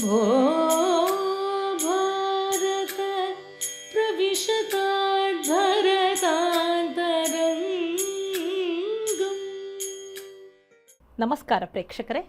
भो भारत प्रविशताद्भरतान्तरङ्गम् ನಮಸ್ಕಾರ ಪ್ರೇಕ್ಷಕರೇ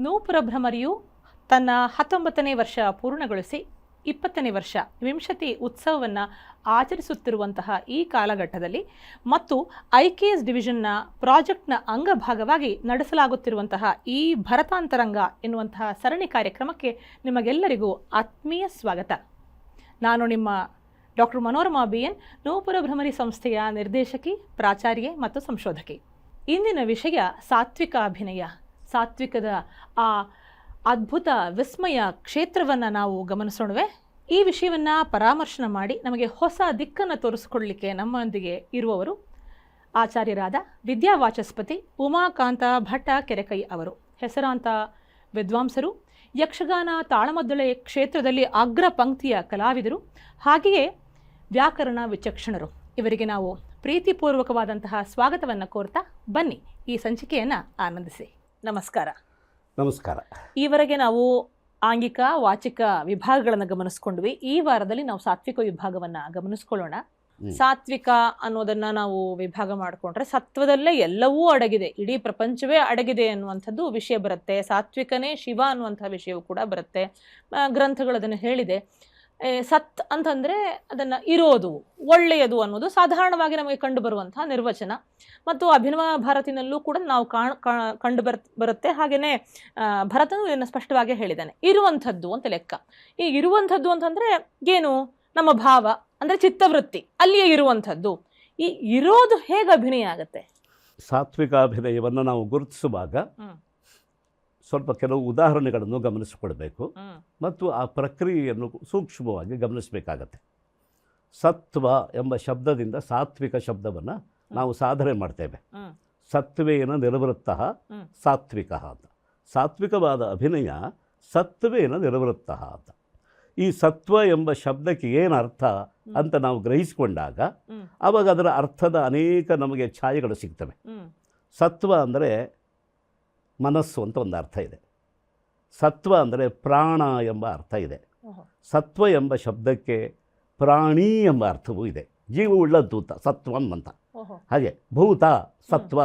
ನೂಪುರ ಭ್ರಮರಿಯು ತನ್ನ ಹತ್ತೊಂಬತ್ತನೇ ವರ್ಷ ಪೂರ್ಣಗೊಳಿಸಿ ಇಪ್ಪತ್ತನೇ ವರ್ಷ ವಿಂಶತಿ ಉತ್ಸವವನ್ನು ಆಚರಿಸುತ್ತಿರುವಂತಹ ಈ ಕಾಲಘಟ್ಟದಲ್ಲಿ ಮತ್ತು ಐ ಕೆ ಎಸ್ ಡಿವಿಷನ್ನ ಪ್ರಾಜೆಕ್ಟ್ನ ಅಂಗಭಾಗವಾಗಿ ನಡೆಸಲಾಗುತ್ತಿರುವಂತಹ ಈ ಭರತಾಂತರಂಗ ಎನ್ನುವಂತಹ ಸರಣಿ ಕಾರ್ಯಕ್ರಮಕ್ಕೆ ನಿಮಗೆಲ್ಲರಿಗೂ ಆತ್ಮೀಯ ಸ್ವಾಗತ. ನಾನು ನಿಮ್ಮ doctor Manorama B N, Nupura Bhramari ಸಂಸ್ಥೆಯ ನಿರ್ದೇಶಕಿ, ಪ್ರಾಚಾರ್ಯೆ ಮತ್ತು ಸಂಶೋಧಕಿ. ಇಂದಿನ ವಿಷಯ ಸಾತ್ವಿಕ ಅಭಿನಯ, ಸಾತ್ವಿಕದ ಆ ಅದ್ಭುತ ವಿಸ್ಮಯ ಕ್ಷೇತ್ರವನ್ನು ನಾವು ಗಮನಿಸೋಣವೆ. ಈ ವಿಷಯವನ್ನು ಪರಾಮರ್ಶನ ಮಾಡಿ ನಮಗೆ ಹೊಸ ದಿಕ್ಕನ್ನು ತೋರಿಸಿಕೊಳ್ಳಲಿಕ್ಕೆ ನಮ್ಮೊಂದಿಗೆ ಇರುವವರು ಆಚಾರ್ಯರಾದ ವಿದ್ಯಾವಾಚಸ್ಪತಿ ಉಮಾಕಾಂತ ಭಟ್ಟ ಕೆರೆಕೈ ಅವರು. ಹೆಸರಾಂತ ವಿದ್ವಾಂಸರು, ಯಕ್ಷಗಾನ ತಾಳಮದ್ದಳೆ ಕ್ಷೇತ್ರದಲ್ಲಿ ಅಗ್ರ ಪಂಕ್ತಿಯ ಕಲಾವಿದರು, ಹಾಗೆಯೇ ವ್ಯಾಕರಣ ವಿಚಕ್ಷಣರು. ಇವರಿಗೆ ನಾವು ಪ್ರೀತಿಪೂರ್ವಕವಾದಂತಹ ಸ್ವಾಗತವನ್ನು ಕೋರ್ತಾ ಬನ್ನಿ. ಈ ಸಂಚಿಕೆಯನ್ನು ಆನಂದಿಸಿ. ನಮಸ್ಕಾರ. ನಮಸ್ಕಾರ. ಈವರೆಗೆ ನಾವು ಆಂಗಿಕ ವಾಚಿಕ ವಿಭಾಗಗಳನ್ನು ಗಮನಿಸ್ಕೊಂಡ್ವಿ. ಈ ವಾರದಲ್ಲಿ ನಾವು ಸಾತ್ವಿಕ ವಿಭಾಗವನ್ನು ಗಮನಿಸ್ಕೊಳ್ಳೋಣ. ಸಾತ್ವಿಕ ಅನ್ನೋದನ್ನ ನಾವು ವಿಭಾಗ ಮಾಡಿಕೊಂಡ್ರೆ ಸತ್ವದಲ್ಲೇ ಎಲ್ಲವೂ ಅಡಗಿದೆ. ಇಡೀ ಪ್ರಪಂಚವೇ ಅಡಗಿದೆ ಅನ್ನುವಂಥದ್ದು ವಿಷಯ ಬರುತ್ತೆ. ಸಾತ್ವಿಕನೇ ಶಿವ ಅನ್ನುವಂಥ ವಿಷಯವೂ ಕೂಡ ಬರುತ್ತೆ. ಗ್ರಂಥಗಳು ಅದನ್ನು ಹೇಳಿದೆ. ಸತ್ ಅಂತಂದರೆ ಅದನ್ನು ಇರೋದು ಒಳ್ಳೆಯದು ಅನ್ನೋದು ಸಾಧಾರಣವಾಗಿ ನಮಗೆ ಕಂಡು ಬರುವಂತಹ ನಿರ್ವಚನ. ಮತ್ತು ಅಭಿನವ ಭಾರತಿನಲ್ಲೂ ಕೂಡ ನಾವು ಕಾಣ್ ಕಂಡು ಬರ್ ಬರುತ್ತೆ. ಹಾಗೆಯೇ ಭರತನು ಇದನ್ನು ಸ್ಪಷ್ಟವಾಗಿ ಹೇಳಿದ್ದಾನೆ. ಇರುವಂಥದ್ದು ಅಂತ ಲೆಕ್ಕ. ಈ ಇರುವಂಥದ್ದು ಅಂತಂದರೆ ಏನು? ನಮ್ಮ ಭಾವ ಅಂದರೆ ಚಿತ್ತವೃತ್ತಿ. ಅಲ್ಲಿಯೇ ಇರುವಂಥದ್ದು. ಈ ಇರೋದು ಹೇಗೆ ಅಭಿನಯ ಆಗುತ್ತೆ? ಸಾತ್ವಿಕ ಅಭಿನಯವನ್ನು ನಾವು ಗುರುತಿಸುವಾಗ. ಸ್ವಲ್ಪ ಕೆಲವು ಉದಾಹರಣೆಗಳನ್ನು ಗಮನಿಸಿಕೊಳ್ಬೇಕು. ಮತ್ತು ಆ ಪ್ರಕ್ರಿಯೆಯನ್ನು ಸೂಕ್ಷ್ಮವಾಗಿ ಗಮನಿಸಬೇಕಾಗತ್ತೆ. ಸತ್ವ ಎಂಬ ಶಬ್ದದಿಂದ ಸಾತ್ವಿಕ ಶಬ್ದವನ್ನು ನಾವು ಸಾಧನೆ ಮಾಡ್ತೇವೆ. ಸತ್ವೇನ ನಿರವೃತ್ತ ಸಾತ್ವಿಕ ಅಂತ. ಸಾತ್ವಿಕವಾದ ಅಭಿನಯ ಸತ್ವೇನ ನಿರವೃತ್ತ ಅಂತ. ಈ ಸತ್ವ ಎಂಬ ಶಬ್ದಕ್ಕೆ ಏನು ಅರ್ಥ ಅಂತ ನಾವು ಗ್ರಹಿಸಿಕೊಂಡಾಗ ಅವಾಗ ಆವಾಗ ಅದರ ಅರ್ಥದ ಅನೇಕ ನಮಗೆ ಛಾಯೆಗಳು ಸಿಗ್ತವೆ. ಸತ್ವ ಅಂದರೆ ಮನಸ್ಸು ಅಂತ ಒಂದು ಅರ್ಥ ಇದೆ. ಸತ್ವ ಅಂದರೆ ಪ್ರಾಣ ಎಂಬ ಅರ್ಥ ಇದೆ. ಸತ್ವ ಎಂಬ ಶಬ್ದಕ್ಕೆ ಪ್ರಾಣಿ ಎಂಬ ಅರ್ಥವೂ ಇದೆ. ಜೀವವುಳ್ಳ ದೂತ ಸತ್ವಂ ಅಂತ. ಹಾಗೆ ಭೂತ ಸತ್ವ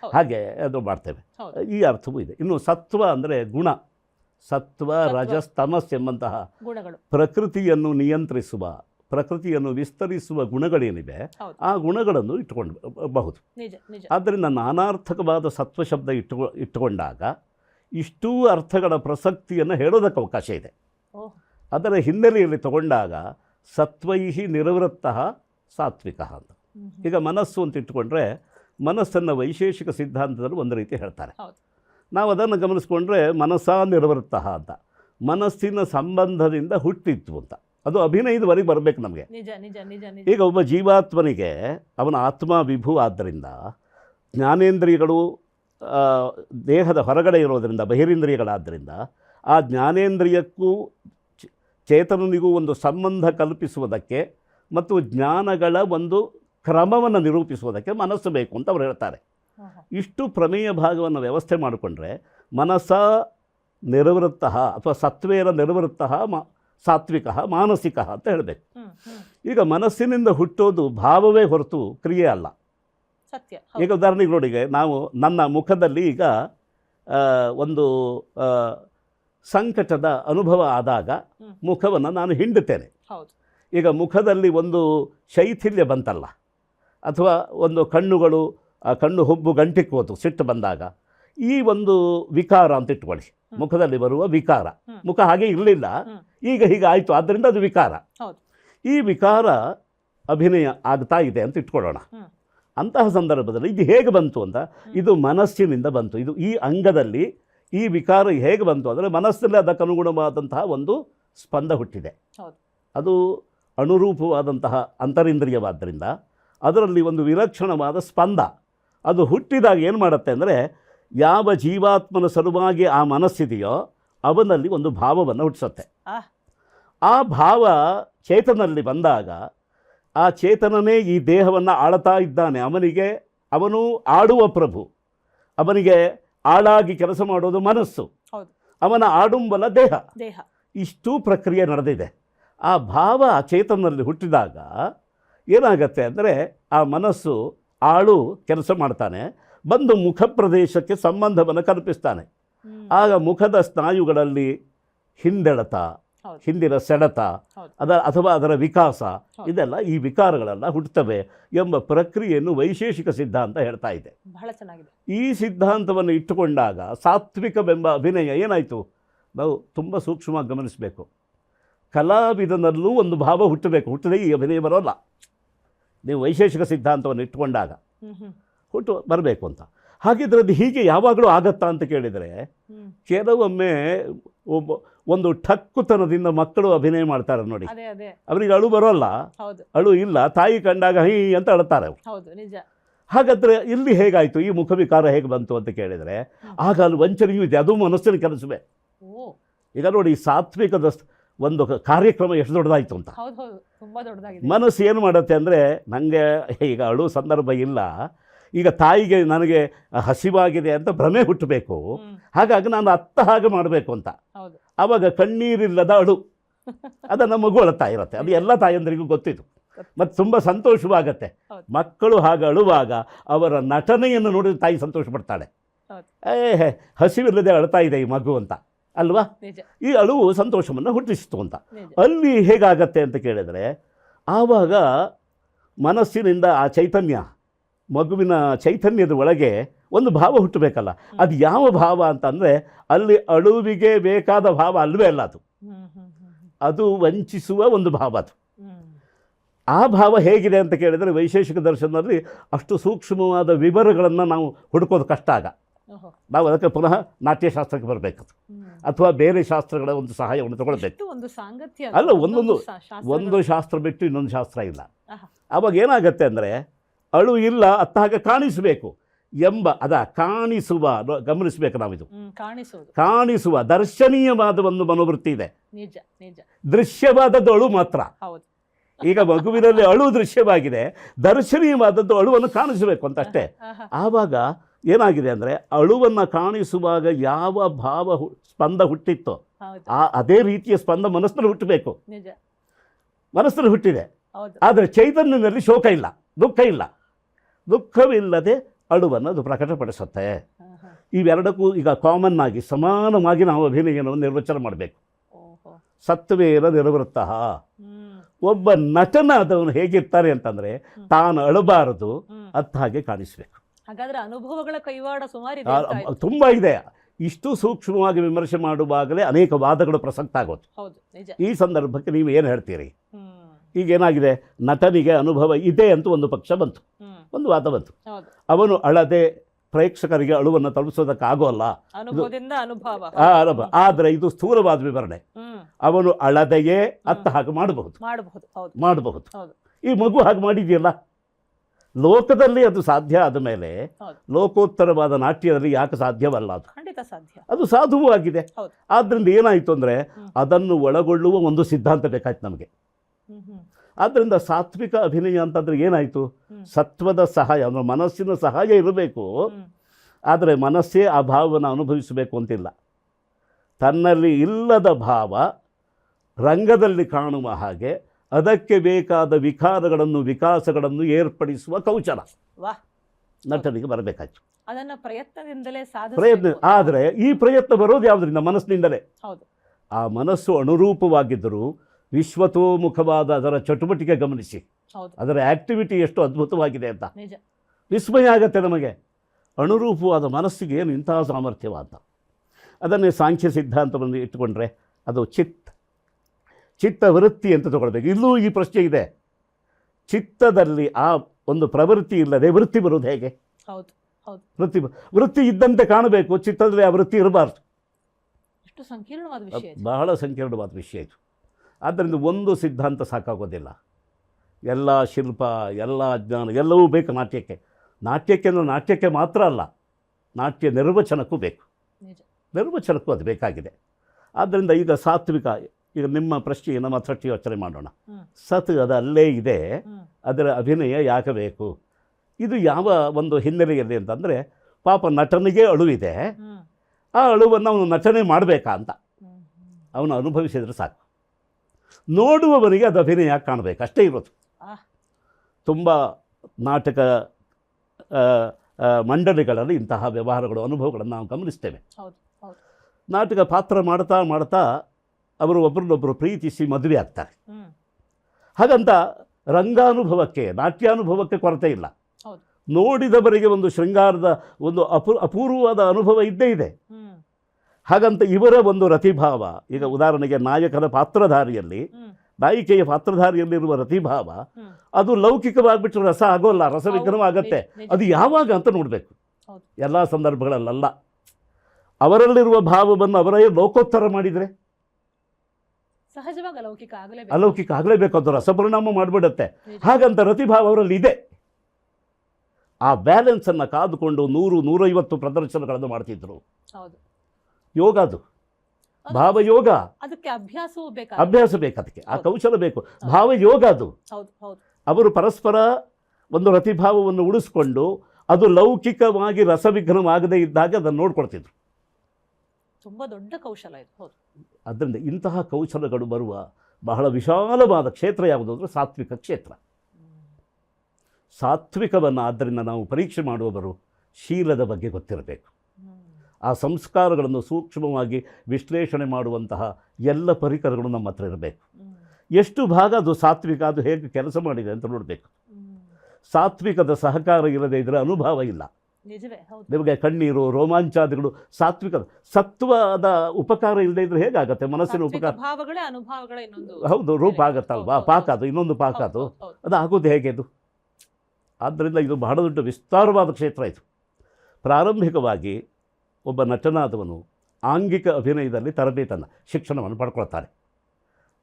ಹೌದು. ಹಾಗೆ ಅದು ಮಾಡ್ತೇವೆ. ಈ ಅರ್ಥವೂ ಇದೆ. ಇನ್ನು ಸತ್ವ ಅಂದರೆ ಗುಣ. ಸತ್ವ ರಜಸ್ತಮಸ್ ರಜಸ್ ಎಂಬಂತಹ ಗುಣಗಳು. ಪ್ರಕೃತಿಯನ್ನು ನಿಯಂತ್ರಿಸುವ ಪ್ರಕೃತಿಯನ್ನು ವಿಸ್ತರಿಸುವ ಗುಣಗಳೇನಿವೆ. ಆ ಗುಣಗಳನ್ನು ಇಟ್ಟುಕೊಂಡು ಬಹುದು. ಆದ್ದರಿಂದ ನಾನಾರ್ಥಕವಾದ ಸತ್ವ ಶಬ್ದ ಇಟ್ಟುಕೊ ಇಟ್ಟುಕೊಂಡಾಗ ಇಷ್ಟೂ ಅರ್ಥಗಳ ಪ್ರಸಕ್ತಿಯನ್ನು ಹೇಳೋದಕ್ಕೆ ಅವಕಾಶ ಇದೆ. ಅದರ ಹಿನ್ನೆಲೆಯಲ್ಲಿ ತಗೊಂಡಾಗ ಸತ್ವೈಹಿ ನಿರವೃತ್ತ ಸಾತ್ವಿಕ ಅಂತ. ಈಗ ಮನಸ್ಸು ಅಂತ ಇಟ್ಟುಕೊಂಡ್ರೆ ಮನಸ್ಸನ್ನು ವೈಶೇಷಿಕ ಸಿದ್ಧಾಂತದಲ್ಲಿ ಒಂದು ರೀತಿ ಹೇಳ್ತಾರೆ. ನಾವು ಅದನ್ನು ಗಮನಿಸ್ಕೊಂಡ್ರೆ ಮನಸ್ಸಾ ನಿರವೃತ್ತ ಅಂತ. ಮನಸ್ಸಿನ ಸಂಬಂಧದಿಂದ ಹುಟ್ಟಿತ್ತು ಅಂತ. ಅದು ಅಭಿನಯದವರೆಗೆ ಬರಬೇಕು ನಮಗೆ. ಈಗ ಒಬ್ಬ ಜೀವಾತ್ಮನಿಗೆ ಅವನ ಆತ್ಮ ವಿಭು ಆದ್ದರಿಂದ ಜ್ಞಾನೇಂದ್ರಿಯಗಳು ದೇಹದ ಹೊರಗಡೆ ಇರೋದರಿಂದ ಬಹಿರೇಂದ್ರಿಯಗಳಾದ್ದರಿಂದ ಆ ಜ್ಞಾನೇಂದ್ರಿಯಕ್ಕೂ ಚೇತನನಿಗೂ ಒಂದು ಸಂಬಂಧ ಕಲ್ಪಿಸುವುದಕ್ಕೆ ಮತ್ತು ಜ್ಞಾನಗಳ ಒಂದು ಕ್ರಮವನ್ನು ನಿರೂಪಿಸುವುದಕ್ಕೆ ಮನಸ್ಸು ಬೇಕು ಅಂತ ಅವ್ರು ಹೇಳ್ತಾರೆ. ಇಷ್ಟು ಪ್ರಮೇಯ ಭಾಗವನ್ನು ವ್ಯವಸ್ಥೆ ಮಾಡಿಕೊಂಡ್ರೆ ಮನಸ್ಸ ನಿರವೃತ್ತ ಅಥವಾ ಸತ್ವೇರ ನಿರವೃತ್ತ ಮ ಸಾತ್ವಿಕ ಮಾನಸಿಕ ಅಂತ ಹೇಳಬೇಕು. ಈಗ ಮನಸ್ಸಿನಿಂದ ಹುಟ್ಟೋದು ಭಾವವೇ ಹೊರತು ಕ್ರಿಯೆ ಅಲ್ಲ. ಸತ್ಯ ಈಗ ಉದಾಹರಣೆಗೆ ನೋಡಿ ನಾವು ನನ್ನ ಮುಖದಲ್ಲಿ ಈಗ ಒಂದು ಸಂಕಟದ ಅನುಭವ ಆದಾಗ. ಮುಖವನ್ನು ನಾನು ಹಿಂಡುತ್ತೇನೆ. ಹೌದು. ಈಗ ಮುಖದಲ್ಲಿ ಒಂದು ಶೈಥಿಲ್ಯ ಬಂತಲ್ಲ ಅಥವಾ ಒಂದು ಕಣ್ಣುಗಳು ಆ ಕಣ್ಣು ಹುಬ್ಬು ಗಂಟಿಕ್ಕೋತು ಸಿಟ್ಟು ಬಂದಾಗ ಈ ಒಂದು ವಿಕಾರ ಅಂತ ಇಟ್ಕೊಳ್ಳಿ. ಮುಖದಲ್ಲಿ ಬರುವ ವಿಕಾರ. ಮುಖ ಹಾಗೆ ಇರಲಿಲ್ಲ. ಈಗ ಹೀಗೆ ಆಯಿತು. ಆದ್ದರಿಂದ ಅದು ವಿಕಾರ. ಈ ವಿಕಾರ ಅಭಿನಯ ಆಗ್ತಾ ಇದೆ ಅಂತ ಇಟ್ಕೊಳ್ಳೋಣ. ಅಂತಹ ಸಂದರ್ಭದಲ್ಲಿ ಇದು ಹೇಗೆ ಬಂತು ಅಂತ? ಇದು ಮನಸ್ಸಿನಿಂದ ಬಂತು. ಇದು ಈ ಅಂಗದಲ್ಲಿ ಈ ವಿಕಾರ ಹೇಗೆ ಬಂತು ಅಂದರೆ ಮನಸ್ಸಲ್ಲಿ ಅದಕ್ಕನುಗುಣವಾದಂತಹ ಒಂದು ಸ್ಪಂದ ಹುಟ್ಟಿದೆ. ಅದು ಅನುರೂಪವಾದಂತಹ ಅಂತರಿಂದ್ರಿಯವಾದ್ದರಿಂದ ಅದರಲ್ಲಿ ಒಂದು ವಿಲಕ್ಷಣವಾದ ಸ್ಪಂದ. ಅದು ಹುಟ್ಟಿದಾಗ ಏನು ಮಾಡುತ್ತೆ ಅಂದರೆ ಯಾವ ಜೀವಾತ್ಮನ ಸಲುವಾಗಿ ಆ ಮನಸ್ಸಿದೆಯೋ ಅವನಲ್ಲಿ ಒಂದು ಭಾವವನ್ನು ಹುಟ್ಟಿಸುತ್ತೆ. ಆ. ಭಾವ ಚೇತನಲ್ಲಿ ಬಂದಾಗ ಆ ಚೇತನನೇ ಈ ದೇಹವನ್ನು ಆಳತಾ ಇದ್ದಾನೆ. ಅವನಿಗೆ ಅವನು ಆಡುವ ಪ್ರಭು. ಅವನಿಗೆ ಆಳಾಗಿ ಕೆಲಸ ಮಾಡೋದು ಮನಸ್ಸು. ಅವನ ಆಡುಂಬಲ ದೇಹ. ದೇಹ. ಇಷ್ಟೂ ಪ್ರಕ್ರಿಯೆ ನಡೆದಿದೆ. ಆ ಭಾವ ಚೇತನಲ್ಲಿ ಹುಟ್ಟಿದಾಗ ಏನಾಗತ್ತೆ ಅಂದರೆ ಆ ಮನಸ್ಸು ಆಳು ಕೆಲಸ ಮಾಡ್ತಾನೆ. ಬಂದು ಮುಖ ಪ್ರದೇಶಕ್ಕೆ ಸಂಬಂಧವನ್ನು ಕಲ್ಪಿಸ್ತಾನೆ. ಆಗ ಮುಖದ ಸ್ನಾಯುಗಳಲ್ಲಿ ಹಿಂದೆಳೆತ ಹೌದು. ಹಿಂದಿನ ಸೆಳೆತ ಹೌದು. ಅದರ ಅಥವಾ ಅದರ ವಿಕಾಸ ಇದೆಲ್ಲ ಈ ವಿಕಾರಗಳೆಲ್ಲ ಹುಟ್ಟುತ್ತವೆ ಎಂಬ ಪ್ರಕ್ರಿಯೆಯನ್ನು ವೈಶೇಷಿಕ ಸಿದ್ಧಾಂತ ಹೇಳ್ತಾ ಇದೆ. ಬಹಳ ಚೆನ್ನಾಗಿದೆ. ಈ ಸಿದ್ಧಾಂತವನ್ನು ಇಟ್ಟುಕೊಂಡಾಗ ಸಾತ್ವಿಕವೆಂಬ ಅಭಿನಯ ಏನಾಯಿತು? ನಾವು ತುಂಬ ಸೂಕ್ಷ್ಮವಾಗಿ ಗಮನಿಸಬೇಕು. ಕಲಾವಿದನಲ್ಲೂ ಒಂದು ಭಾವ ಹುಟ್ಟಬೇಕು. ಹುಟ್ಟದೆ ಈ ಅಭಿನಯ ಬರೋಲ್ಲ. ನೀವು ವೈಶೇಷಿಕ ಸಿದ್ಧಾಂತವನ್ನು ಇಟ್ಟುಕೊಂಡಾಗ. ಹ್ಮ್ ಬರಬೇಕು ಅಂತ. ಹಾಗಿದ್ರೆ ಅದು ಹೀಗೆ ಯಾವಾಗಲೂ ಆಗತ್ತಾ ಅಂತ ಕೇಳಿದರೆ ಕೆಲವೊಮ್ಮೆ ಒಬ್ಬ ಒಂದು ಠಕ್ಕುತನದಿಂದ ಮಕ್ಕಳು ಅಭಿನಯ ಮಾಡ್ತಾರೆ ನೋಡಿ. ಅವರಿಗೆ ಅಳು ಬರೋಲ್ಲ. ಅಳು ಇಲ್ಲ ತಾಯಿ ಕಂಡಾಗ ಹೈ ಅಂತ ಅಳ್ತಾರೆ ನಿಜ. ಹಾಗಾದ್ರೆ ಇಲ್ಲಿ ಹೇಗಾಯಿತು? ಈ ಮುಖವಿಕಾರ ಹೇಗೆ ಬಂತು ಅಂತ ಕೇಳಿದರೆ ಆಗ ಅಲ್ಲಿ ವಂಚನೆಯೂ ಇದೆ. ಅದು ಮನಸ್ಸಿನ ಕೆಲಸವೇ. ಈಗ ನೋಡಿ ಸಾತ್ವಿಕದ ಒಂದು ಕಾರ್ಯಕ್ರಮ ಎಷ್ಟು ದೊಡ್ಡದಾಯಿತು ಅಂತ. ಮನಸ್ಸು ಏನು ಮಾಡುತ್ತೆ ಅಂದರೆ ನನಗೆ ಈಗ ಅಳು ಸಂದರ್ಭ ಇಲ್ಲ. ಈಗ ತಾಯಿಗೆ ನನಗೆ ಹಸಿವಾಗಿದೆ ಅಂತ ಭ್ರಮೆ ಹುಟ್ಟಬೇಕು. ಹಾಗಾಗಿ ನಾನು ಅತ್ತ ಹಾಗೆ ಮಾಡಬೇಕು ಅಂತ. ಆವಾಗ ಕಣ್ಣೀರಿಲ್ಲದ ಅಳು. ಅದನ್ನು ಮಗು ಅಳುತ್ತಾ ಇರುತ್ತೆ. ಅದು ಎಲ್ಲ ತಾಯಂದರಿಗೂ ಗೊತ್ತಿತ್ತು ಮತ್ತು ತುಂಬ ಸಂತೋಷವಾಗತ್ತೆ. ಮಕ್ಕಳು ಹಾಗೆ ಅಳುವಾಗ ಅವರ ನಟನೆಯನ್ನು ನೋಡಿದ ತಾಯಿ ಸಂತೋಷ ಪಡ್ತಾಳೆ. ಏ ಹೇ, ಹಸಿವಿಲ್ಲದೆ ಅಳ್ತಾ ಇದೆ ಈ ಮಗು ಅಂತ. ಅಲ್ವಾ? ಈ ಅಳುವು ಸಂತೋಷವನ್ನು ಹುಟ್ಟಿಸಿತು ಅಂತ. ಅಲ್ಲಿ ಹೇಗಾಗತ್ತೆ ಅಂತ ಕೇಳಿದರೆ ಆವಾಗ ಮನಸ್ಸಿನಿಂದ ಆ ಚೈತನ್ಯ ಮಗುವಿನ ಚೈತನ್ಯದ ಒಳಗೆ ಒಂದು ಭಾವ ಹುಟ್ಟಬೇಕಲ್ಲ. ಅದು ಯಾವ ಭಾವ ಅಂತಂದರೆ ಅಲ್ಲಿ ಅಳುವಿಗೆ ಬೇಕಾದ ಭಾವ ಅಲ್ಲವೇ ಅಲ್ಲ ಅದು. ಅದು ವಂಚಿಸುವ ಒಂದು ಭಾವ ಅದು. ಆ ಭಾವ ಹೇಗಿದೆ ಅಂತ ಕೇಳಿದರೆ ವೈಶೇಷಿಕ ದರ್ಶನದಲ್ಲಿ ಅಷ್ಟು ಸೂಕ್ಷ್ಮವಾದ ವಿವರಗಳನ್ನು ನಾವು ಹುಡುಕೋದು ಕಷ್ಟ ಆಗ. ನಾವು ಅದಕ್ಕೆ ಪುನಃ ನಾಟ್ಯಶಾಸ್ತ್ರಕ್ಕೆ ಬರಬೇಕು ಅಥವಾ ಬೇರೆ ಶಾಸ್ತ್ರಗಳ ಒಂದು ಸಹಾಯವನ್ನು ತಗೊಳ್ಬೇಕು. ಅಲ್ಲ, ಒಂದೊಂದು- ಒಂದು ಶಾಸ್ತ್ರ ಬಿಟ್ಟು ಇನ್ನೊಂದು ಶಾಸ್ತ್ರ ಇಲ್ಲ. ಅವಾಗ ಏನಾಗತ್ತೆ ಅಂದರೆ ಅಳು ಇಲ್ಲ ಅತ್ತ ಹಾಗೆ ಕಾಣಿಸಬೇಕು ಎಂಬ ಅದ ಕಾಣಿಸುವ ಗಮನಿಸಬೇಕು ನಾವಿದು. ಕಾಣಿಸುವ ದರ್ಶನೀಯವಾದ ಒಂದು ಮನೋವೃತ್ತಿ ಇದೆ. ನಿಜ ನಿಜ. ದೃಶ್ಯವಾದದ್ದು ಅಳು ಮಾತ್ರ ಈಗ ಮಗುವಿನಲ್ಲಿ ಅಳು ದೃಶ್ಯವಾಗಿದೆ ದರ್ಶನೀಯವಾದದ್ದು ಅಳುವನ್ನು ಕಾಣಿಸಬೇಕು ಅಂತ ಅಷ್ಟೇ. ಆವಾಗ ಏನಾಗಿದೆ ಅಂದರೆ ಅಳುವನ್ನು ಕಾಣಿಸುವಾಗ ಯಾವ ಭಾವ ಸ್ಪಂದ ಹುಟ್ಟಿತ್ತೋ ಆ ಅದೇ ರೀತಿಯ ಸ್ಪಂದ ಮನಸ್ಸಿನಲ್ಲಿ ಹುಟ್ಟಬೇಕು. ನಿಜ. ಮನಸ್ಸಿನಲ್ಲಿ ಹುಟ್ಟಿದೆ. ಆದರೆ ಚೈತನ್ಯದಲ್ಲಿ ಶೋಕ ಇಲ್ಲ ದುಃಖ ಇಲ್ಲ. ದುಃಖವಿಲ್ಲದೆ ಅಳುವನ್ನು ಅದು ಪ್ರಕಟಪಡಿಸುತ್ತೆ. ಇವೆರಡಕ್ಕೂ ಈಗ ಕಾಮನ್ ಆಗಿ ಸಮಾನವಾಗಿ ನಾವು ಅಭಿನಯವನ್ನು ನಿರ್ವಚನ ಮಾಡಬೇಕು. ಸತ್ವೇರ ನಿರ್ವೃತ್ತ ಒಬ್ಬ ನಟನ ಅದವನು ಹೇಗಿರ್ತಾರೆ ಅಂತಂದರೆ ತಾನು ಅಳಬಾರದು ಅತ್ತ ಹಾಗೆ ಕಾಣಿಸಬೇಕು. ಹಾಗಾದ್ರೆ ಅನುಭವಗಳ ಕೈವಾಡ ಸುಮಾರು ತುಂಬ ಇದೆ. ಇಷ್ಟು ಸೂಕ್ಷ್ಮವಾಗಿ ವಿಮರ್ಶೆ ಮಾಡುವಾಗಲೇ ಅನೇಕ ವಾದಗಳು ಪ್ರಸಕ್ತ ಆಗೋದು. ಈ ಸಂದರ್ಭಕ್ಕೆ ನೀವು ಏನು ಹೇಳ್ತೀರಿ? ಈಗೇನಾಗಿದೆ? ಈಗ ಏನಾಗಿದೆ ನಟನಿಗೆ ಅನುಭವ ಇದೆ ಅಂತ ಒಂದು ಪಕ್ಷ ಬಂತು. ಒಂದು ವಾದ ಬಂತು ಹೌದು. ಅವನು ಅಳದೆ ಪ್ರೇಕ್ಷಕರಿಗೆ ಅಳುವನ್ನು ತಲುಪಿಸೋದಕ್ಕಾಗೋಲ್ಲ. ಅನುಭವ. ಆದರೆ ಇದು ಸ್ಥೂಲವಾದ ವಿವರಣೆ. ಅವನು ಅಳದೆಯೇ ಅತ್ತ ಹಾಗೆ ಮಾಡಬಹುದು. ಮಾಡಬಹುದು ಹೌದು. ಮಾಡಬಹುದು. ಹೌದು. ಈ ಮಗು ಹಾಗೆ ಮಾಡಿದೆಯಲ್ಲ? ಲೋಕದಲ್ಲಿ ಅದು ಸಾಧ್ಯ ಆದ ಮೇಲೆ ಲೋಕೋತ್ತರವಾದ ನಾಟ್ಯದಲ್ಲಿ ಯಾಕೆ ಸಾಧ್ಯವಲ್ಲ ಅದು? ಅದು ಸಾಧುವೂ ಆಗಿದೆ. ಆದ್ದರಿಂದ ಏನಾಯಿತು ಅಂದರೆ ಅದನ್ನು ಒಳಗೊಳ್ಳುವ ಒಂದು ಸಿದ್ಧಾಂತ ಬೇಕಾಯ್ತು ನಮಗೆ. ಆದ್ದರಿಂದ ಸಾತ್ವಿಕ ಅಭಿನಯ ಅಂತಂದ್ರೆ ಏನಾಯಿತು? ಸತ್ವದ ಸಹಾಯ ಅಂದರೆ ಮನಸ್ಸಿನ ಸಹಾಯ ಇರಬೇಕು. ಆದರೆ ಮನಸ್ಸೇ ಆ ಭಾವವನ್ನು ಅನುಭವಿಸಬೇಕು ಅಂತಿಲ್ಲ. ತನ್ನಲ್ಲಿ ಇಲ್ಲದ ಭಾವ ರಂಗದಲ್ಲಿ ಕಾಣುವ ಹಾಗೆ ಅದಕ್ಕೆ ಬೇಕಾದ ವಿಕಾರಗಳನ್ನು ವಿಕಾಸಗಳನ್ನು ಏರ್ಪಡಿಸುವ ಕೌಶಲ ವಾಹ್. ನಟನಿಗೆ ಬರಬೇಕಾಯ್ತು. ಅದನ್ನು ಪ್ರಯತ್ನದಿಂದಲೇ ಪ್ರಯತ್ನ ಆದರೆ ಈ ಪ್ರಯತ್ನ ಬರೋದು ಯಾವುದರಿಂದ? ಮನಸ್ಸಿನಿಂದಲೇ. ಹೌದು. ಆ ಮನಸ್ಸು ಅನುರೂಪವಾಗಿದ್ದರೂ ವಿಶ್ವತೋಮುಖವಾದ ಅದರ ಚಟುವಟಿಕೆ ಗಮನಿಸಿ. ಅದರ ಆ್ಯಕ್ಟಿವಿಟಿ ಎಷ್ಟು ಅದ್ಭುತವಾಗಿದೆ ಅಂತ. ವಿಸ್ಮಯ ಆಗತ್ತೆ ನಮಗೆ. ಅನುರೂಪವಾದ ಮನಸ್ಸಿಗೆ ಏನು ಇಂತಹ ಸಾಮರ್ಥ್ಯವಾದ. ಅಂತ ಅದನ್ನೇ ಸಾಂಖ್ಯ ಸಿದ್ಧಾಂತವನ್ನು ಇಟ್ಟುಕೊಂಡ್ರೆ ಅದು ಚಿತ್ ಚಿತ್ತ ವೃತ್ತಿ ಅಂತ ತಗೊಳ್ಬೇಕು. ಇಲ್ಲೂ ಈ ಪ್ರಶ್ನೆ ಇದೆ. ಚಿತ್ತದಲ್ಲಿ ಆ ಒಂದು ಪ್ರವೃತ್ತಿ ಇಲ್ಲದೆ ವೃತ್ತಿ ಬರುವುದು ಹೇಗೆ? ಹೌದು ಹೌದು. ವೃತ್ತಿ ವೃತ್ತಿ ಇದ್ದಂತೆ ಕಾಣಬೇಕು. ಚಿತ್ತದಲ್ಲಿ ಆ ವೃತ್ತಿ ಇರಬಾರ್ದು. ಸಂಕೀರ್ಣವಾದ ವಿಷಯ. ಬಹಳ ಸಂಕೀರ್ಣವಾದ ವಿಷಯ ಇದು. ಆದ್ದರಿಂದ ಒಂದು ಸಿದ್ಧಾಂತ ಸಾಕಾಗೋದಿಲ್ಲ. ಎಲ್ಲ ಶಿಲ್ಪ ಎಲ್ಲ ಜ್ಞಾನ ಎಲ್ಲವೂ ಬೇಕು ನಾಟ್ಯಕ್ಕೆ. ನಾಟ್ಯಕ್ಕೆ ಅಂದರೆ ನಾಟ್ಯಕ್ಕೆ ಮಾತ್ರ ಅಲ್ಲ ನಾಟ್ಯ ನಿರ್ವಚನಕ್ಕೂ ಬೇಕು. ನಿರ್ವಚನಕ್ಕೂ ಅದು ಬೇಕಾಗಿದೆ. ಆದ್ದರಿಂದ ಈಗ ಸಾತ್ವಿಕ ಈಗ ನಿಮ್ಮ ಪ್ರಶ್ನೆ ನಮ್ಮ ಮತ್ತಷ್ಟು ಯೋಚನೆ ಮಾಡೋಣ. ಸತ್ ಅದು ಅಲ್ಲೇ ಇದೆ ಅದರ ಅಭಿನಯ ಯಾಕೆ ಬೇಕು? ಇದು ಯಾವ ಒಂದು ಹಿನ್ನೆಲೆಯಲ್ಲಿ ಅಂತಂದರೆ ಪಾಪ ನಟನಿಗೆ ಅಳುವಿದೆ ಆ ಅಳುವನ್ನು ಅವನು ನಟನೆ ಮಾಡಬೇಕಾ ಅಂತ. ಅವನು ಅನುಭವಿಸಿದರೆ ಸಾಕು. ನೋಡುವವನಿಗೆ ಅದು ಅಭಿನಯ ಕಾಣಬೇಕು. ಅಷ್ಟೇ ಇರೋದು. ತುಂಬ ನಾಟಕ ಮಂಡಳಿಗಳಲ್ಲಿ ಇಂತಹ ವ್ಯವಹಾರಗಳು ಅನುಭವಗಳನ್ನು ನಾವು ಗಮನಿಸ್ತೇವೆ. ನಾಟಕ ಪಾತ್ರ ಮಾಡ್ತಾ ಮಾಡ್ತಾ ಅವರು ಒಬ್ಬರನ್ನೊಬ್ಬರು ಪ್ರೀತಿಸಿ ಮದುವೆ ಆಗ್ತಾರೆ. ಹಾಗಂತ ರಂಗಾನುಭವಕ್ಕೆ ನಾಟ್ಯಾನುಭವಕ್ಕೆ ಕೊರತೆ ಇಲ್ಲ. ನೋಡಿದವರಿಗೆ ಒಂದು ಶೃಂಗಾರದ ಒಂದು ಅಪೂ ಅಪೂರ್ವವಾದ ಅನುಭವ ಇದ್ದೇ ಇದೆ. ಹಾಗಂತ ಇವರ ಒಂದು ರತಿಭಾವ ಈಗ ಉದಾಹರಣೆಗೆ ನಾಯಕನ ಪಾತ್ರಧಾರಿಯಲ್ಲಿ ನಾಯಿಕೆಯ ಪಾತ್ರಧಾರಿಯಲ್ಲಿರುವ ರತಿಭಾವ ಅದು ಲೌಕಿಕವಾಗಿಬಿಟ್ಟು ರಸ ಆಗೋಲ್ಲ ರಸ ಆಗತ್ತೆ. ಅದು ಯಾವಾಗ ಅಂತ ನೋಡಬೇಕು. ಎಲ್ಲ ಸಂದರ್ಭಗಳಲ್ಲ ಅವರಲ್ಲಿರುವ ಭಾವವನ್ನು ಅವರೇ ಲೋಕೋತ್ತರ ಮಾಡಿದರೆ? ಸಹಜವಾಗಿ ಅಲೌಕಿಕ ಆಗಲೇಬೇಕು ಅಲೌಕಿಕ ಆಗಲೇಬೇಕು ಅದು ರಸಪರಿಣಾಮ ಮಾಡಿಬಿಡುತ್ತೆ. ಹಾಗಂತ ರತಿಭಾವ ಅವರಲ್ಲಿ ಇದೆ. ಆ ಬ್ಯಾಲೆನ್ಸನ್ನು ಕಾದುಕೊಂಡು ನೂರು ನೂರೈವತ್ತು ಪ್ರದರ್ಶನಗಳನ್ನು ಮಾಡ್ತಿದ್ರು. ಹೌದು. ಯೋಗ ಅದು. ಭಾವಯೋಗ ಅದಕ್ಕೆ ಅಭ್ಯಾಸವೂ ಬೇಕಾ ಅಭ್ಯಾಸ ಬೇಕು ಅದಕ್ಕೆ. ಆ ಕೌಶಲ ಬೇಕು. ಭಾವಯೋಗ ಅದು. ಅವರು ಪರಸ್ಪರ ಒಂದು ರತಿಭಾವವನ್ನು ಉಳಿಸ್ಕೊಂಡು ಅದು ಲೌಕಿಕವಾಗಿ ರಸವಿಘ್ನವಾಗದೇ ಇದ್ದಾಗ ಅದನ್ನು ನೋಡ್ಕೊಳ್ತಿದ್ರು. ತುಂಬ ದೊಡ್ಡ ಕೌಶಲ ಇದು. ಅದರಿಂದ ಇಂತಹ ಕೌಶಲಗಳು ಬರುವ ಬಹಳ ವಿಶಾಲವಾದ ಕ್ಷೇತ್ರ ಯಾವುದು ಅಂದರೆ ಸಾತ್ವಿಕ ಕ್ಷೇತ್ರ. ಸಾತ್ವಿಕವನ್ನು ಆದ್ದರಿಂದ ನಾವು ಪರೀಕ್ಷೆ ಮಾಡುವವರು ಶೀಲದ ಬಗ್ಗೆ ಗೊತ್ತಿರಬೇಕು. ಆ ಸಂಸ್ಕಾರಗಳನ್ನು ಸೂಕ್ಷ್ಮವಾಗಿ ವಿಶ್ಲೇಷಣೆ ಮಾಡುವಂತಹ ಎಲ್ಲ ಪರಿಕರಗಳು ನಮ್ಮ ಹತ್ರ ಇರಬೇಕು. ಎಷ್ಟು ಭಾಗ ಅದು ಸಾತ್ವಿಕ ಅದು ಹೇಗೆ ಕೆಲಸ ಮಾಡಿದೆ ಅಂತ ನೋಡಬೇಕು. ಸಾತ್ವಿಕದ ಸಹಕಾರ ಇಲ್ಲದೆ ಇದ್ರೆ ಅನುಭವ ಇಲ್ಲ. ನಿಮಗೆ ಕಣ್ಣೀರು ರೋಮಾಂಚಾದಿಗಳು ಸಾತ್ವಿಕ ಸತ್ವದ ಉಪಕಾರ ಇಲ್ಲದೆ ಇದ್ರೆ ಹೇಗಾಗತ್ತೆ? ಮನಸ್ಸಿನ ಉಪಕಾರ. ಹೌದು ರೂಪ ಆಗತ್ತಲ್ವಾ? ಪಾಕ ಅದು ಇನ್ನೊಂದು ಪಾಕ ಅದು. ಅದು ಆಗೋದು ಹೇಗೆ ಅದು? ಆದ್ದರಿಂದ ಇದು ಬಹಳ ದೊಡ್ಡ ವಿಸ್ತಾರವಾದ ಕ್ಷೇತ್ರ ಇದು. ಪ್ರಾರಂಭಿಕವಾಗಿ ಒಬ್ಬ ನಟನಾದವನು ಆಂಗಿಕ ಅಭಿನಯದಲ್ಲಿ ತರಬೇತನ್ನು ಶಿಕ್ಷಣವನ್ನು ಪಡ್ಕೊಳ್ತಾನೆ.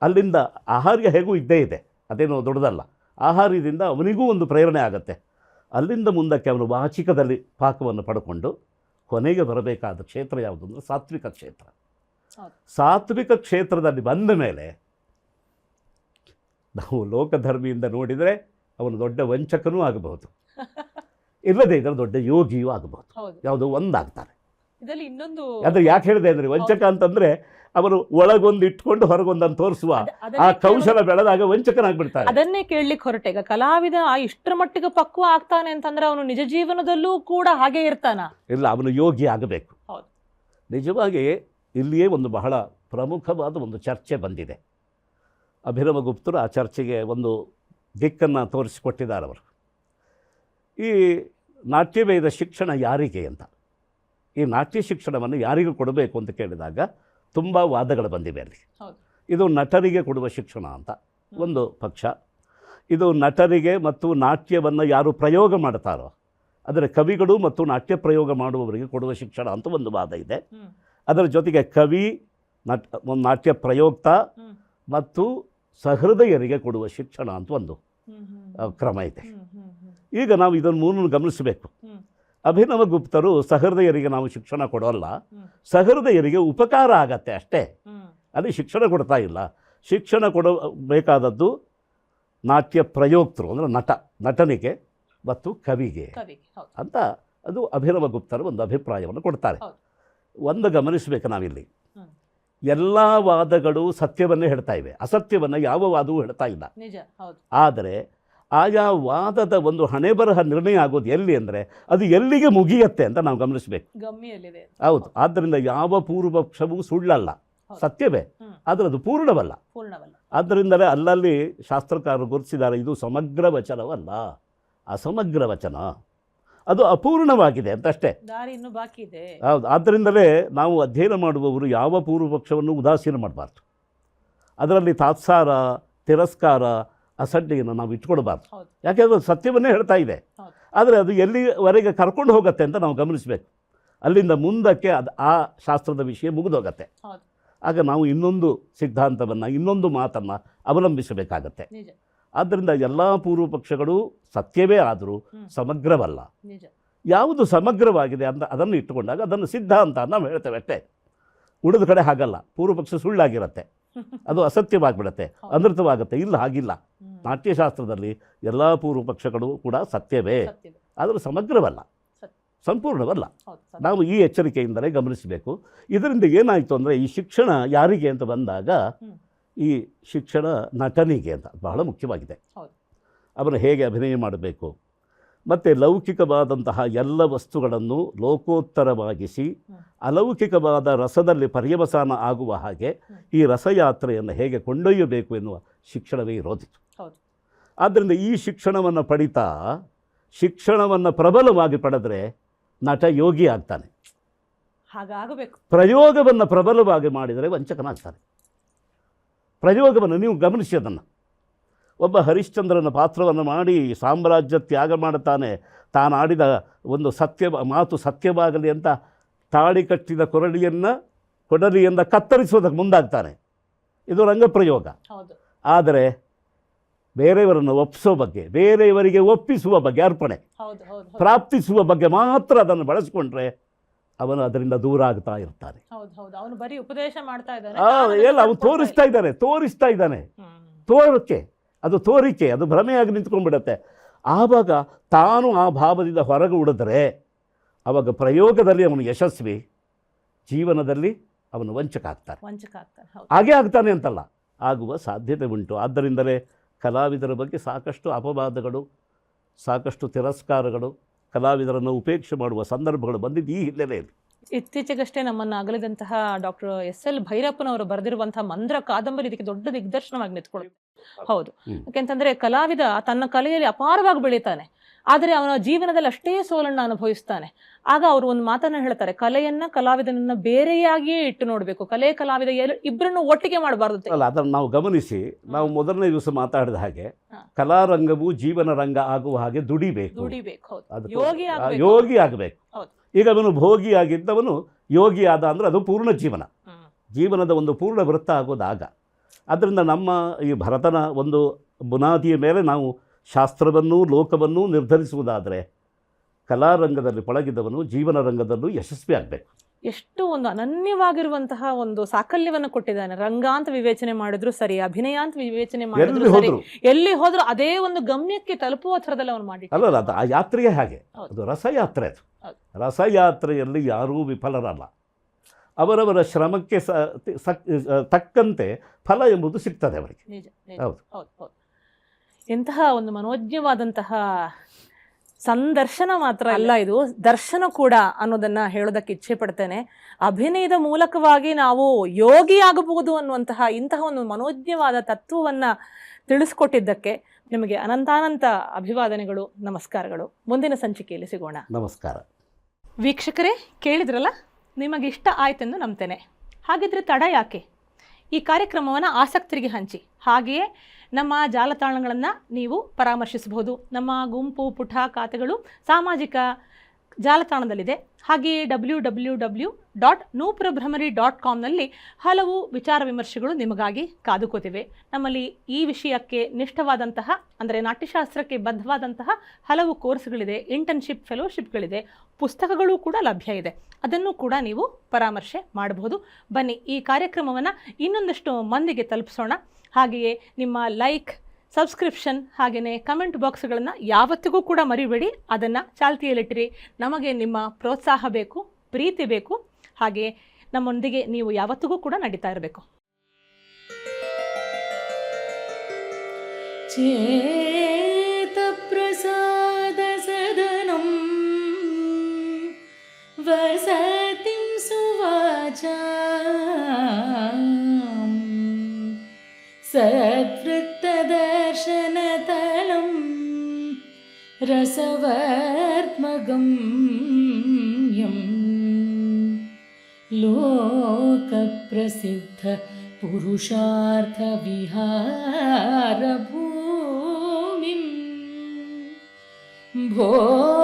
ಅಲ್ಲಿಂದ ಆಹಾರ್ಯ ಹೇಗೂ ಇದ್ದೇ ಇದೆ ಅದೇನೋ ದೊಡ್ಡದಲ್ಲ. ಆಹಾರ್ಯದಿಂದ ಅವನಿಗೂ ಒಂದು ಪ್ರೇರಣೆ ಆಗುತ್ತೆ. ಅಲ್ಲಿಂದ ಮುಂದಕ್ಕೆ ಅವನು ವಾಚಿಕದಲ್ಲಿ ಪಾಕವನ್ನು ಪಡ್ಕೊಂಡು ಕೊನೆಗೆ ಬರಬೇಕಾದ ಕ್ಷೇತ್ರ ಯಾವುದು ಅಂದರೆ ಸಾತ್ವಿಕ ಕ್ಷೇತ್ರ. ಸಾತ್ವಿಕ ಕ್ಷೇತ್ರದಲ್ಲಿ ಬಂದ ಮೇಲೆ ನಾವು ಲೋಕಧರ್ಮಿಯಿಂದ ನೋಡಿದರೆ ಅವನು ದೊಡ್ಡ ವಂಚಕನೂ ಆಗಬಹುದು. ಇಲ್ಲದೇ ಇದ್ದರೆ ದೊಡ್ಡ ಯೋಗಿಯೂ ಆಗಬಹುದು. ಹೌದು. ಯಾವುದೋ ಒಂದಾಗ್ತಾನೆ ಇದರಲ್ಲಿ ಇನ್ನೊಂದು ಅದ್ರ ಯಾಕೆ ಹೇಳಿದೆ ಅಂದ್ರೆ ವಂಚಕ ಅಂತಂದ್ರೆ ಅವರು ಒಳಗೊಂದು ಇಟ್ಕೊಂಡು ಹೊರಗೊಂದನ್ನು ತೋರಿಸುವ ಆ ಕೌಶಲ ಬೆಳೆದಾಗ ವಂಚಕನಾಗ್ಬಿಡ್ತಾರೆ ಅದನ್ನೇ ಕೇಳಲಿಕ್ಕೆ ಹೊರಟೆ ಈಗ ಕಲಾವಿದ ಆ ಇಷ್ಟರ ಮಟ್ಟಿಗೆ ಪಕ್ವ ಆಗ್ತಾನೆ ಅಂತಂದ್ರೆ ಅವನು ನಿಜ ಜೀವನದಲ್ಲೂ ಕೂಡ ಹಾಗೆ ಇರ್ತಾನ. ಇಲ್ಲ ಅವನು ಯೋಗಿ ಆಗಬೇಕು. ನಿಜವಾಗಿ ಇಲ್ಲಿಯೇ ಒಂದು ಬಹಳ ಪ್ರಮುಖವಾದ ಒಂದು ಚರ್ಚೆ ಬಂದಿದೆ. ಅಭಿರಮ ಗುಪ್ತರು ಆ ಚರ್ಚೆಗೆ ಒಂದು ದಿಕ್ಕನ್ನು ತೋರಿಸಿಕೊಟ್ಟಿದ್ದಾರೆ ಅವರು. ಈ ನಾಟ್ಯವೇದ ಶಿಕ್ಷಣ ಯಾರಿಗೆ ಅಂತ? ಈ ನಾಟ್ಯ ಶಿಕ್ಷಣವನ್ನು ಯಾರಿಗೂ ಕೊಡಬೇಕು ಅಂತ ಕೇಳಿದಾಗ ತುಂಬ ವಾದಗಳು ಬಂದಿವೆ ಅಲ್ಲಿ. ಇದು ನಟರಿಗೆ ಕೊಡುವ ಶಿಕ್ಷಣ ಅಂತ ಒಂದು ಪಕ್ಷ. ಇದು ನಟರಿಗೆ ಮತ್ತು ನಾಟ್ಯವನ್ನು ಯಾರು ಪ್ರಯೋಗ ಮಾಡ್ತಾರೋ ಅಂದರೆ ಕವಿಗಳು ಮತ್ತು ನಾಟ್ಯ ಪ್ರಯೋಗ ಮಾಡುವವರಿಗೆ ಕೊಡುವ ಶಿಕ್ಷಣ ಅಂತ ಒಂದು ವಾದ ಇದೆ. ಅದರ ಜೊತೆಗೆ ಕವಿ ನಟ ಒಂದು ನಾಟ್ಯ ಪ್ರಯೋಕ್ತ ಮತ್ತು ಸಹೃದಯರಿಗೆ ಕೊಡುವ ಶಿಕ್ಷಣ ಅಂತ ಒಂದು ಕ್ರಮ ಇದೆ. ಈಗ ನಾವು ಇದನ್ನು ಮೂರನ್ನು ಗಮನಿಸಬೇಕು. ಅಭಿನವ ಗುಪ್ತರು ಸಹೃದಯರಿಗೆ ನಾವು ಶಿಕ್ಷಣ ಕೊಡೋಲ್ಲ. ಸಹೃದಯರಿಗೆ ಉಪಕಾರ ಆಗತ್ತೆ ಅಷ್ಟೇ. ಅಲ್ಲಿ ಶಿಕ್ಷಣ ಕೊಡ್ತಾ ಇಲ್ಲ. ಶಿಕ್ಷಣ ಕೊಡಬೇಕಾದದ್ದು ನಾಟ್ಯ ಪ್ರಯೋಕ್ತರು ಅಂದರೆ ನಟ ನಟನಿಗೆ ಮತ್ತು ಕವಿಗೆ ಅಂತ ಅದು ಅಭಿನವ ಗುಪ್ತರು ಒಂದು ಅಭಿಪ್ರಾಯವನ್ನು ಕೊಡ್ತಾರೆ. ಒಂದು ಗಮನಿಸಬೇಕು ನಾವಿಲ್ಲಿ. ಎಲ್ಲ ವಾದಗಳು ಸತ್ಯವನ್ನೇ ಹೇಳ್ತಾ ಇವೆ. ಅಸತ್ಯವನ್ನು ಯಾವ ವಾದವೂ ಹೇಳ್ತಾ ಇಲ್ಲ. ಆದರೆ ಆಯಾ ವಾದದ ಒಂದು ಹಣೆ ಬರಹ ನಿರ್ಣಯ ಆಗೋದು ಎಲ್ಲಿ ಅಂದರೆ ಅದು ಎಲ್ಲಿಗೆ ಮುಗಿಯತ್ತೆ ಅಂತ ನಾವು ಗಮನಿಸಬೇಕು. ಹೌದು. ಆದ್ದರಿಂದ ಯಾವ ಪೂರ್ವಪಕ್ಷವೂ ಸುಳ್ಳಲ್ಲ. ಸತ್ಯವೇ. ಆದರೆ ಅದು ಪೂರ್ಣವಲ್ಲ. ಆದ್ದರಿಂದಲೇ ಅಲ್ಲಲ್ಲಿ ಶಾಸ್ತ್ರಕಾರರು ಗುರುತಿಸಿದ್ದಾರೆ ಇದು ಸಮಗ್ರ ವಚನವಲ್ಲ. ಅಸಮಗ್ರ ವಚನ. ಅದು ಅಪೂರ್ಣವಾಗಿದೆ ಅಂತಷ್ಟೇ. ಬಾಕಿ ಇದೆ. ಹೌದು. ಆದ್ದರಿಂದಲೇ ನಾವು ಅಧ್ಯಯನ ಮಾಡುವವರು ಯಾವ ಪೂರ್ವಪಕ್ಷವನ್ನು ಉದಾಸೀನ ಮಾಡಬಾರ್ದು. ಅದರಲ್ಲಿ ತಾತ್ಸಾರ ತಿರಸ್ಕಾರ ಅಸಡ್ಡೆಯನ್ನು ನಾವು ಇಟ್ಕೊಡ್ಬಾರ್ದು ಯಾಕೆಂದ್ರೆ ಸತ್ಯವನ್ನೇ ಹೇಳ್ತಾ ಇದೆ. ಆದರೆ ಅದು ಎಲ್ಲಿವರೆಗೆ ಕರ್ಕೊಂಡು ಹೋಗುತ್ತೆ ಅಂತ ನಾವು ಗಮನಿಸಬೇಕು. ಅಲ್ಲಿಂದ ಮುಂದಕ್ಕೆ ಅದು ಆ ಶಾಸ್ತ್ರದ ವಿಷಯ ಮುಗಿದೋಗತ್ತೆ. ಆಗ ನಾವು ಇನ್ನೊಂದು ಸಿದ್ಧಾಂತವನ್ನು ಇನ್ನೊಂದು ಮಾತನ್ನು ಅವಲಂಬಿಸಬೇಕಾಗತ್ತೆ. ಆದ್ದರಿಂದ ಎಲ್ಲ ಪೂರ್ವಪಕ್ಷಗಳು ಸತ್ಯವೇ ಆದರೂ ಸಮಗ್ರವಲ್ಲ. ಯಾವುದು ಸಮಗ್ರವಾಗಿದೆ ಅಂತ ಅದನ್ನು ಇಟ್ಟುಕೊಂಡಾಗ ಅದನ್ನು ಸಿದ್ಧಾಂತ ಅಂತ ನಾವು ಹೇಳ್ತೇವೆ ಅಷ್ಟೇ. ಉಳಿದ ಕಡೆ ಹಾಗಲ್ಲ. ಪೂರ್ವಪಕ್ಷ ಸುಳ್ಳಾಗಿರುತ್ತೆ. ಅದು ಅಸತ್ಯವಾಗಿಬಿಡತ್ತೆ. ಅನೃತವಾಗುತ್ತೆ ಇಲ್ಲ ಹಾಗಿಲ್ಲ. ನಾಟ್ಯಶಾಸ್ತ್ರದಲ್ಲಿ ಎಲ್ಲ ಪೂರ್ವ ಪಕ್ಷಗಳು ಕೂಡ ಸತ್ಯವೇ. ಆದರೂ ಸಮಗ್ರವಲ್ಲ. ಸಂಪೂರ್ಣವಲ್ಲ. ನಾವು ಈ ಎಚ್ಚರಿಕೆಯಿಂದಲೇ ಗಮನಿಸಬೇಕು. ಇದರಿಂದ ಏನಾಯಿತು ಅಂದರೆ ಈ ಶಿಕ್ಷಣ ಯಾರಿಗೆ ಅಂತ ಬಂದಾಗ ಈ ಶಿಕ್ಷಣ ನಟನಿಗೆ ಅಂತ ಬಹಳ ಮುಖ್ಯವಾಗಿದೆ. ಅವನು ಹೇಗೆ ಅಭಿನಯ ಮಾಡಬೇಕು? ಮತ್ತು ಲೌಕಿಕವಾದಂತಹ ಎಲ್ಲ ವಸ್ತುಗಳನ್ನು ಲೋಕೋತ್ತರವಾಗಿಸಿ ಅಲೌಕಿಕವಾದ ರಸದಲ್ಲಿ ಪರ್ಯವಸಾನ ಆಗುವ ಹಾಗೆ ಈ ರಸಯಾತ್ರೆಯನ್ನು ಹೇಗೆ ಕೊಂಡೊಯ್ಯಬೇಕು ಎನ್ನುವ ಶಿಕ್ಷಣವೇ ಇರೋದಿತ್ತು. ಆದ್ದರಿಂದ ಈ ಶಿಕ್ಷಣವನ್ನು ಪಡಿತಾ ಶಿಕ್ಷಣವನ್ನು ಪ್ರಬಲವಾಗಿ ಪಡೆದರೆ ನಟ ಯೋಗಿ ಆಗ್ತಾನೆ. ಹಾಗಾಗಬೇಕು. ಪ್ರಯೋಗವನ್ನು ಪ್ರಬಲವಾಗಿ ಮಾಡಿದರೆ ವಂಚಕನಾಗ್ತಾನೆ. ಪ್ರಯೋಗವನ್ನು ನೀವು ಗಮನಿಸಿ ಅದನ್ನು. ಒಬ್ಬ ಹರಿಶ್ಚಂದ್ರನ ಪಾತ್ರವನ್ನು ಮಾಡಿ ಸಾಮ್ರಾಜ್ಯ ತ್ಯಾಗ ಮಾಡುತ್ತಾನೆ. ತಾನಾಡಿದ ಒಂದು ಸತ್ಯ ಮಾತು ಸತ್ಯವಾಗಲಿ ಅಂತ ತಾಳಿ ಕಟ್ಟಿದ ಕೊರಡಿಯನ್ನು ಕೊಡಲಿಯನ್ನು ಕತ್ತರಿಸುವುದಕ್ಕೆ ಮುಂದಾಗ್ತಾನೆ. ಇದು ರಂಗಪ್ರಯೋಗ. ಆದರೆ ಬೇರೆಯವರನ್ನು ಒಪ್ಪಿಸೋ ಬಗ್ಗೆ ಬೇರೆಯವರಿಗೆ ಒಪ್ಪಿಸುವ ಬಗ್ಗೆ ಅರ್ಪಣೆ ಪ್ರಾಪ್ತಿಸುವ ಬಗ್ಗೆ ಮಾತ್ರ ಅದನ್ನು ಬಳಸಿಕೊಂಡ್ರೆ ಅವನು ಅದರಿಂದ ದೂರ ಆಗ್ತಾ ಇರ್ತಾನೆ. ಅವನು ಉಪದೇಶ ಮಾಡ್ತಾ ಅವನು ತೋರಿಸ್ತಾ ಇದ್ದಾನೆ ತೋರಿಸ್ತಾ ಇದ್ದಾನೆ. ತೋರಕ್ಕೆ ಅದು ತೋರಿಕೆ ಅದು ಭ್ರಮೆಯಾಗಿ ನಿಂತ್ಕೊಂಡ್ಬಿಡತ್ತೆ. ಆವಾಗ ತಾನು ಆ ಭಾವದಿಂದ ಹೊರಗೆ ಉಡಿದ್ರೆ ಆವಾಗ ಪ್ರಯೋಗದಲ್ಲಿ ಅವನು ಯಶಸ್ವಿ ಜೀವನದಲ್ಲಿ ಅವನು ವಂಚಕ ಆಗ್ತಾನೆ ವಂಚಕ ಆಗ್ತಾನೆ ಹಾಗೆ ಆಗ್ತಾನೆ ಅಂತಲ್ಲ. ಆಗುವ ಸಾಧ್ಯತೆ ಉಂಟು. ಆದ್ದರಿಂದಲೇ ಕಲಾವಿದರ ಬಗ್ಗೆ ಸಾಕಷ್ಟು ಅಪವಾದಗಳು ಸಾಕಷ್ಟು ತಿರಸ್ಕಾರಗಳು ಕಲಾವಿದರನ್ನು ಉಪೇಕ್ಷೆ ಮಾಡುವ ಸಂದರ್ಭಗಳು ಬಂದಿದ್ದು ಈ ಹಿನ್ನೆಲೆಯಲ್ಲಿ. ಇತ್ತೀಚೆಗಷ್ಟೇ ನಮ್ಮನ್ನ ಅಗಲಿದಂತಹ ಡಾಕ್ಟರ್ ಎಸ್ ಎಲ್ ಭೈರಪ್ಪನವರು ಬರೆದಿರುವಂತಹ ಮಂದ್ರ ಕಾದಂಬರಿ ಇದಕ್ಕೆ ದೊಡ್ಡ ದಿಗ್ದರ್ಶನವಾಗಿ ನಿಂತ್ಕೊಳ್ಳುತ್ತೆ. ಹೌದು. ಯಾಕೆಂತಂದ್ರೆ ಕಲಾವಿದ ತನ್ನ ಕಲೆಯಲ್ಲಿ ಅಪಾರವಾಗಿ ಬೆಳೀತಾನೆ. ಆದರೆ ಅವನ ಜೀವನದಲ್ಲಿ ಅಷ್ಟೇ ಸೋಲನ್ನು ಅನುಭವಿಸ್ತಾನೆ. ಆಗ ಅವರು ಒಂದು ಮಾತನ್ನ ಹೇಳ್ತಾರೆ ಕಲೆಯನ್ನ ಕಲಾವಿದನನ್ನ ಬೇರೆಯಾಗಿಯೇ ಇಟ್ಟು ನೋಡಬೇಕು. ಕಲೆ ಕಲಾವಿದ ಇಬ್ಬರನ್ನು ಒಟ್ಟಿಗೆ ಮಾಡಬಾರ್ದು ಅಲ್ಲ ಅದನ್ನು ನಾವು ಗಮನಿಸಿ ನಾವು ಮೊದಲನೇ ದಿವಸ ಮಾತಾಡಿದ ಹಾಗೆ. ಕಲಾರಂಗವು ಜೀವನ ರಂಗ ಆಗುವ ಹಾಗೆ ದುಡಿಬೇಕು. ದುಡಿಬೇಕು ಹೌದು. ಯೋಗಿ. ಯೋಗಿ ಆಗಬೇಕು. ಹೌದು. ಈಗ ಅವನು ಭೋಗಿಯಾಗಿದ್ದವನು ಯೋಗಿ ಆದ ಅಂದರೆ ಅದು ಪೂರ್ಣ ಜೀವನ. ಜೀವನದ ಒಂದು ಪೂರ್ಣ ವೃತ್ತ ಆಗೋದಾಗ ಆದ್ದರಿಂದ ನಮ್ಮ ಈ ಭರತನ ಒಂದು ಬುನಾದಿಯ ಮೇಲೆ ನಾವು ಶಾಸ್ತ್ರವನ್ನೂ ಲೋಕವನ್ನೂ ನಿರ್ಧರಿಸುವುದಾದರೆ ಕಲಾರಂಗದಲ್ಲಿ ಪಳಗಿದವನು ಜೀವನ ರಂಗದಲ್ಲೂ ಯಶಸ್ವಿ ಆಗಬೇಕು ಎಷ್ಟು ಒಂದು ಅನನ್ಯವಾಗಿರುವಂತಹ ಒಂದು ಸಾಕಲ್ಯವನ್ನು ಕೊಟ್ಟಿದ್ದಾನೆ. ರಂಗ ಅಂತ ವಿವೇಚನೆ ಮಾಡಿದ್ರು ಸರಿ ಅಭಿನಯ ಅಂತ ವಿವೇಚನೆ ಮಾಡಿದ್ರು ಸರಿ. ಎಲ್ಲಿ ಹೋದ್ರು ಅದೇ ಒಂದು ಗಮ್ಯಕ್ಕೆ ತಲುಪುವ ಥರದಲ್ಲಿ ಅವನು ಮಾಡಿ ಅಲ್ಲ ಅದು ಆ ಯಾತ್ರೆಯೇ ಹಾಗೆ. ಅದು ರಸಯಾತ್ರೆ ಅದು. ರಸಯಾತ್ರೆಯಲ್ಲಿ ಯಾರೂ ವಿಫಲರಲ್ಲ. ಅವರವರ ಶ್ರಮಕ್ಕೆ ತಕ್ಕಂತೆ ಫಲ ಎಂಬುದು ಸಿಗ್ತದೆ ಅವರಿಗೆ. ಹೌದು. ಎಂತಹ ಒಂದು ಮನೋಜ್ಞವಾದಂತಹ ಸಂದರ್ಶನ ಮಾತ್ರ ಅಲ್ಲ ಇದು ದರ್ಶನ ಕೂಡ ಅನ್ನೋದನ್ನ ಹೇಳೋದಕ್ಕೆ ಇಚ್ಛೆ ಪಡ್ತೇನೆ. ಅಭಿನಯದ ಮೂಲಕವಾಗಿ ನಾವು ಯೋಗಿ ಆಗಬಹುದು ಅನ್ನುವಂತಹ ಇಂತಹ ಒಂದು ಮನೋಜ್ಞವಾದ ತತ್ವವನ್ನ ತಿಳಿಸ್ಕೊಟ್ಟಿದ್ದಕ್ಕೆ ನಿಮಗೆ ಅನಂತಾನಂತ ಅಭಿವಾದನೆಗಳು ನಮಸ್ಕಾರಗಳು. ಮುಂದಿನ ಸಂಚಿಕೆಯಲ್ಲಿ ಸಿಗೋಣ. ನಮಸ್ಕಾರ. ವೀಕ್ಷಕರೇ ಕೇಳಿದ್ರಲ್ಲ? ನಿಮಗೆ ಇಷ್ಟ ಆಯ್ತೆಂದು ನಂಬ್ತೇನೆ. ಹಾಗಿದ್ರೆ ತಡ ಯಾಕೆ? ಈ ಕಾರ್ಯಕ್ರಮವನ್ನು ಆಸಕ್ತರಿಗೆ ಹಂಚಿ. ಹಾಗೆಯೇ ನಮ್ಮ ಜಾಲತಾಣಗಳನ್ನು ನೀವು ಪರಾಮರ್ಶಿಸಬಹುದು. ನಮ್ಮ ಗುಂಪು ಪುಟ ಖಾತೆಗಳು ಸಾಮಾಜಿಕ ಜಾಲತಾಣದಲ್ಲಿದೆ. ಹಾಗೆಯೇ W W W dot Nupurabhramari dot ಕಾಮ್ನಲ್ಲಿ ಹಲವು ವಿಚಾರ ವಿಮರ್ಶೆಗಳು ನಿಮಗಾಗಿ ಕಾದುಕೋತಿವೆ. ನಮ್ಮಲ್ಲಿ ಈ ವಿಷಯಕ್ಕೆ ನಿಷ್ಠವಾದಂತಹ, ಅಂದರೆ ನಾಟ್ಯಶಾಸ್ತ್ರಕ್ಕೆ ಬದ್ಧವಾದಂತಹ ಹಲವು ಕೋರ್ಸ್ಗಳಿದೆ ಇಂಟರ್ನ್ಶಿಪ್ ಫೆಲೋಶಿಪ್ಗಳಿದೆ ಪುಸ್ತಕಗಳು ಕೂಡ ಲಭ್ಯ ಇದೆ. ಅದನ್ನು ಕೂಡ ನೀವು ಪರಾಮರ್ಶೆ ಮಾಡಬಹುದು. ಬನ್ನಿ, ಈ ಕಾರ್ಯಕ್ರಮವನ್ನು ಇನ್ನೊಂದಷ್ಟು ಮಂದಿಗೆ ತಲುಪಿಸೋಣ. ಹಾಗೆಯೇ ನಿಮ್ಮ ಲೈಕ್ ಸಬ್ಸ್ಕ್ರಿಪ್ಷನ್ ಹಾಗೆಯೇ ಕಮೆಂಟ್ ಬಾಕ್ಸ್ಗಳನ್ನು ಯಾವತ್ತಿಗೂ ಕೂಡ ಮರಿಬೇಡಿ ಅದನ್ನು ಚಾಲ್ತಿಯಲ್ಲಿಟ್ಟಿರಿ ನಮಗೆ ನಿಮ್ಮ ಪ್ರೋತ್ಸಾಹ ಬೇಕು ಪ್ರೀತಿ ಬೇಕು ಹಾಗೆ ನಮ್ಮೊಂದಿಗೆ ನೀವು ಯಾವತ್ತಿಗೂ ಕೂಡ ನಡೀತಾ ಇರಬೇಕು चेतप्रसादसदनं वसतिं सुवाचा सद्वृत्तदर्शनतलं रसवर्त्मगं लोकप्रसिद्धपुरुषार्थविहारभूमिं भो